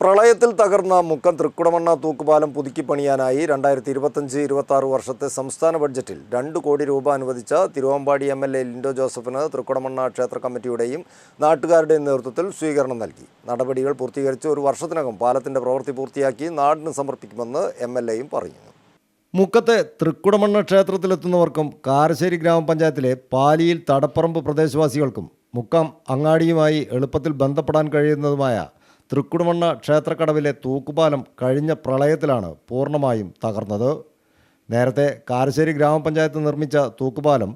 പ്രളയത്തിൽ തകർന്ന മുക്കം തൃക്കുടമണ്ണ തൂക്കുപാലം പുതുക്കി പണിയാനായി രണ്ടായിരത്തി ഇരുപത്തഞ്ച് ഇരുപത്തി ആറ് വർഷത്തെ സംസ്ഥാന ബഡ്ജറ്റിൽ രണ്ട് കോടി രൂപ അനുവദിച്ച Thiruvambady M L A Lindo ജോസഫിന് തൃക്കുടമണ്ണ ക്ഷേത്ര കമ്മിറ്റിയുടെയും നാട്ടുകാരുടെയും നേതൃത്വത്തിൽ സ്വീകരണം നൽകി. നടപടികൾ പൂർത്തീകരിച്ച് ഒരു വർഷത്തിനകം പാലത്തിന്റെ പ്രവൃത്തി പൂർത്തിയാക്കി നാടിന് സമർപ്പിക്കുമെന്ന് എം എൽ എയും പറയുന്നു. മുക്കത്തെ തൃക്കുടമണ്ണ ക്ഷേത്രത്തിലെത്തുന്നവർക്കും കാരശ്ശേരി ഗ്രാമപഞ്ചായത്തിലെ പാലിയിൽ തടപ്പറമ്പ് പ്രദേശവാസികൾക്കും മുക്കം അങ്ങാടിയുമായി എളുപ്പത്തിൽ ബന്ധപ്പെടാൻ കഴിയുന്നതുമായ തൃക്കുടമണ്ണ ക്ഷേത്രക്കടവിലെ തൂക്കുപാലം കഴിഞ്ഞ പ്രളയത്തിലാണ് പൂർണമായും തകർന്നത്. നേരത്തെ കാരശ്ശേരി ഗ്രാമപഞ്ചായത്ത് നിർമ്മിച്ച തൂക്കുപാലം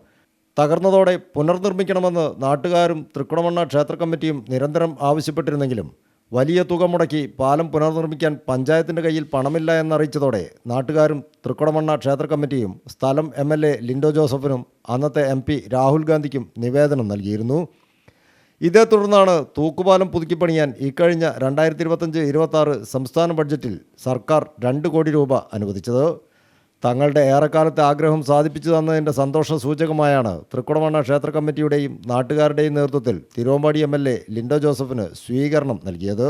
തകർന്നതോടെ പുനർനിർമ്മിക്കണമെന്ന് നാട്ടുകാരും തൃക്കുടമണ്ണ ക്ഷേത്ര കമ്മിറ്റിയും നിരന്തരം ആവശ്യപ്പെട്ടിരുന്നെങ്കിലും വലിയ തുക മുടക്കി പാലം പുനർനിർമ്മിക്കാൻ പഞ്ചായത്തിന്റെ കയ്യിൽ പണമില്ല എന്നറിയിച്ചതോടെ നാട്ടുകാരും തൃക്കുടമണ്ണ ക്ഷേത്ര കമ്മിറ്റിയും സ്ഥലം എം എൽ എ ലിൻഡോ ജോസഫിനും അന്നത്തെ എം പി രാഹുൽ ഗാന്ധിക്കും നിവേദനം നൽകിയിരുന്നു. ഇതേ തുടർന്നാണ് തൂക്കുപാലം പുതുക്കി പണിയാൻ ഇക്കഴിഞ്ഞ രണ്ടായിരത്തി ഇരുപത്തഞ്ച് ഇരുപത്തി സംസ്ഥാന ബഡ്ജറ്റിൽ സർക്കാർ രണ്ട് കോടി രൂപ അനുവദിച്ചത്. തങ്ങളുടെ ഏറെക്കാലത്തെ ആഗ്രഹം സാധിപ്പിച്ചു തന്നതിന്റെ സന്തോഷ സൂചകമായാണ് തൃക്കുടമണ്ണ ക്ഷേത്ര കമ്മിറ്റിയുടെയും നാട്ടുകാരുടെയും നേതൃത്വത്തിൽ Thiruvambady M L A Lindo ജോസഫിന് സ്വീകരണം നൽകിയത്.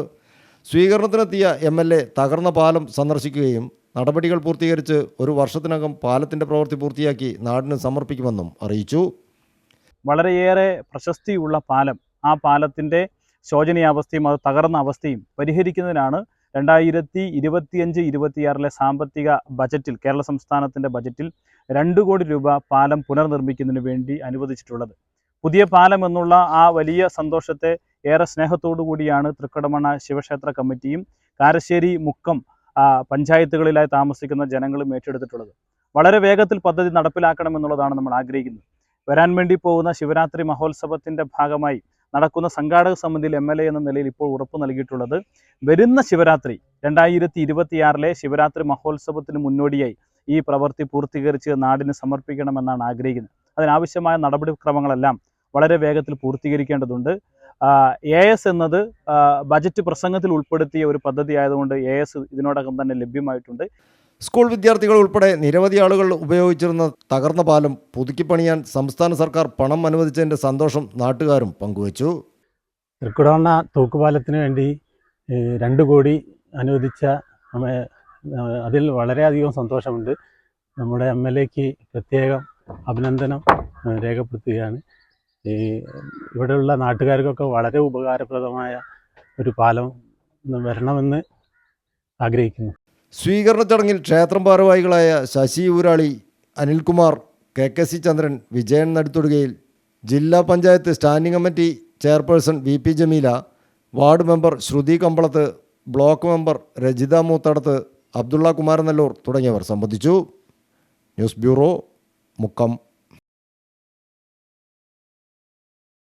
സ്വീകരണത്തിനെത്തിയ എം എൽ എ തകർന്ന പാലം സന്ദർശിക്കുകയും നടപടികൾ പൂർത്തീകരിച്ച് ഒരു വർഷത്തിനകം പാലത്തിന്റെ പ്രവൃത്തി പൂർത്തിയാക്കി നാടിന് സമർപ്പിക്കുമെന്നും അറിയിച്ചു. വളരെയേറെ പ്രശസ്തിയുള്ള പാലം ആ പാലത്തിന്റെ ശോചനീയാവസ്ഥയും അത് തകർന്ന അവസ്ഥയും പരിഹരിക്കുന്നതിനാണ് രണ്ടായിരത്തി ഇരുപത്തിയഞ്ച് ഇരുപത്തിയാറിലെ സാമ്പത്തിക ബജറ്റിൽ കേരള സംസ്ഥാനത്തിന്റെ ബജറ്റിൽ രണ്ട് കോടി രൂപ പാലം പുനർനിർമ്മിക്കുന്നതിന് വേണ്ടി അനുവദിച്ചിട്ടുള്ളത്. പുതിയ പാലം എന്നുള്ള ആ വലിയ സന്തോഷത്തെ ഏറെ സ്നേഹത്തോടു കൂടിയാണ് തൃക്കടമണ ശിവക്ഷേത്ര കമ്മിറ്റിയും കാരശ്ശേരി മുക്കം പഞ്ചായത്തുകളിലായി താമസിക്കുന്ന ജനങ്ങളും ഏറ്റെടുത്തിട്ടുള്ളത്. വളരെ വേഗത്തിൽ പദ്ധതി നടപ്പിലാക്കണമെന്നുള്ളതാണ് നമ്മൾ ആഗ്രഹിക്കുന്നത്. വരാൻ വേണ്ടി പോകുന്ന ശിവരാത്രി മഹോത്സവത്തിന്റെ ഭാഗമായി നടക്കുന്ന സംഘാടക സമിതിയിൽ എം എൽ എ എന്ന നിലയിൽ ഇപ്പോൾ ഉറപ്പ് നൽകിയിട്ടുള്ളത്. വരുന്ന ശിവരാത്രി രണ്ടായിരത്തി ഇരുപത്തിയാറിലെ ശിവരാത്രി മഹോത്സവത്തിന് മുന്നോടിയായി ഈ പ്രവൃത്തി പൂർത്തീകരിച്ച് നാടിന് സമർപ്പിക്കണമെന്നാണ് ആഗ്രഹിക്കുന്നത്. അതിനാവശ്യമായ നടപടിക്രമങ്ങളെല്ലാം വളരെ വേഗത്തിൽ പൂർത്തീകരിക്കേണ്ടതുണ്ട്. എ എസ് എന്നത് ബജറ്റ് പ്രസംഗത്തിൽ ഉൾപ്പെടുത്തിയ ഒരു പദ്ധതി ആയതുകൊണ്ട് എ എസ് ഇതിനോടകം തന്നെ ലഭ്യമായിട്ടുണ്ട്. സ്കൂൾ വിദ്യാർത്ഥികൾ ഉൾപ്പെടെ നിരവധി ആളുകൾ ഉപയോഗിച്ചിരുന്ന തകർന്ന പാലം പുതുക്കിപ്പണിയാൻ സംസ്ഥാന സർക്കാർ പണം അനുവദിച്ചതിന്റെ സന്തോഷം നാട്ടുകാരും പങ്കുവച്ചു. തൃക്കുടവണ്ണ തൂക്കുപാലത്തിന് വേണ്ടി രണ്ട് കോടി അനുവദിച്ച അതിൽ വളരെയധികം സന്തോഷമുണ്ട്. നമ്മുടെ എം എൽ എക്ക് പ്രത്യേകം അഭിനന്ദനം രേഖപ്പെടുത്തുകയാണ്. ഈ ഇവിടെയുള്ള നാട്ടുകാർക്കൊക്കെ വളരെ ഉപകാരപ്രദമായ ഒരു പാലം വരണമെന്ന് ആഗ്രഹിക്കുന്നു. സ്വീകരണ ചടങ്ങിൽ ക്ഷേത്രം ഭാരവാഹികളായ Sasi Oorali Anilkumar K K C Chandran Vijayan Naduthodukayil ജില്ലാ panchayat standing committee chairperson V P Jameela ward member Sruthi Kambalath block member Rajitha Moothadath Abdulla Kumaranallur തുടങ്ങിയവർ സംബന്ധിച്ചു. News bureau Mukkam.